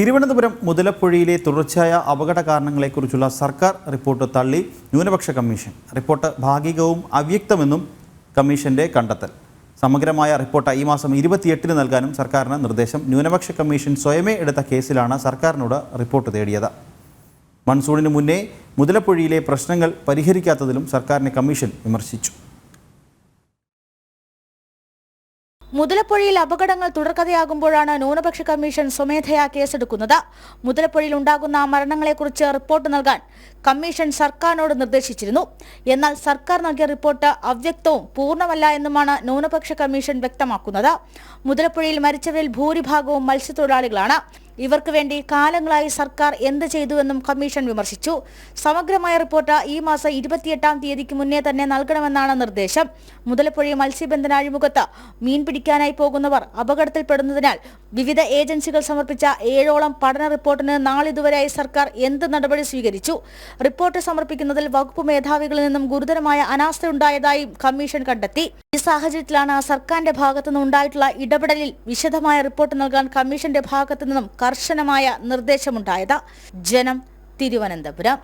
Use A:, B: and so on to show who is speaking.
A: തിരുവനന്തപുരം മുതലപ്പുഴയിലെ തുടർച്ചയായ അപകട കാരണങ്ങളെക്കുറിച്ചുള്ള സർക്കാർ റിപ്പോർട്ട് തള്ളി ന്യൂനപക്ഷ കമ്മീഷൻ. റിപ്പോർട്ട് ഭാഗികവും അവ്യക്തമെന്നും കമ്മീഷന്റെ കണ്ടെത്തൽ. സമഗ്രമായ റിപ്പോർട്ട് ഈ മാസം ഇരുപത്തിയെട്ടിന് നൽകാനും സർക്കാരിന് നിർദ്ദേശം. ന്യൂനപക്ഷ കമ്മീഷൻ സ്വയമേ എടുത്ത കേസിലാണ് സർക്കാരിനോട് റിപ്പോർട്ട് തേടിയത്. മൺസൂണിന് മുന്നേ മുതലപ്പുഴയിലെ പ്രശ്നങ്ങൾ പരിഹരിക്കാത്തതിലും സർക്കാരിനെ കമ്മീഷൻ വിമർശിച്ചു.
B: മുതലപ്പുഴയിൽ അപകടങ്ങൾ തുടർക്കഥയാകുമ്പോഴാണ് ന്യൂനപക്ഷ കമ്മീഷൻ സ്വമേധയാ കേസെടുക്കുന്നത്. മുതലപ്പുഴയിൽ ഉണ്ടാകുന്ന മരണങ്ങളെക്കുറിച്ച് റിപ്പോർട്ട് നൽകാൻ കമ്മീഷൻ സർക്കാരിനോട് നിർദ്ദേശിച്ചിരുന്നു. എന്നാൽ സർക്കാർ നൽകിയ റിപ്പോർട്ട് അവ്യക്തവും പൂർണമല്ല എന്നുമാണ് ന്യൂനപക്ഷ കമ്മീഷൻ വ്യക്തമാക്കുന്നത്. മുതലപ്പുഴയിൽ മരിച്ചവരിൽ ഭൂരിഭാഗവും മത്സ്യത്തൊഴിലാളികളാണ്. ഇവർക്ക് വേണ്ടി കാലങ്ങളായി സർക്കാർ എന്ത് ചെയ്തുവെന്നും കമ്മീഷൻ വിമർശിച്ചു. സമഗ്രമായ റിപ്പോർട്ട് ഈ മാസം ഇരുപത്തിയെട്ടാം തീയതിക്ക് മുന്നേ തന്നെ നൽകണമെന്നാണ് നിർദ്ദേശം. മുതലപ്പുഴ മത്സ്യബന്ധന അഴിമുഖത്ത് മീൻ പിടിക്കാനായി പോകുന്നവർ അപകടത്തിൽപ്പെടുന്നതിനാൽ വിവിധ ഏജൻസികൾ സമർപ്പിച്ച ഏഴോളം പഠന റിപ്പോർട്ടിന് നാളിതുവരെയായി സർക്കാർ എന്ത് നടപടി സ്വീകരിച്ചു? റിപ്പോർട്ട് സമർപ്പിക്കുന്നതിൽ വകുപ്പ് മേധാവികളിൽ നിന്നും ഗുരുതരമായ അനാസ്ഥയുണ്ടായതായും കമ്മീഷൻ കണ്ടെത്തി. ഈ സാഹചര്യത്തിലാണ് സർക്കാരിന്റെ ഭാഗത്തു ഉണ്ടായിട്ടുള്ള ഇടപെടലിൽ വിശദമായ റിപ്പോർട്ട് നൽകാൻ കമ്മീഷന്റെ ഭാഗത്തു നിന്നും കർശനമായ നിർദ്ദേശമുണ്ടായത്. ജനം തിരുവനന്തപുരം.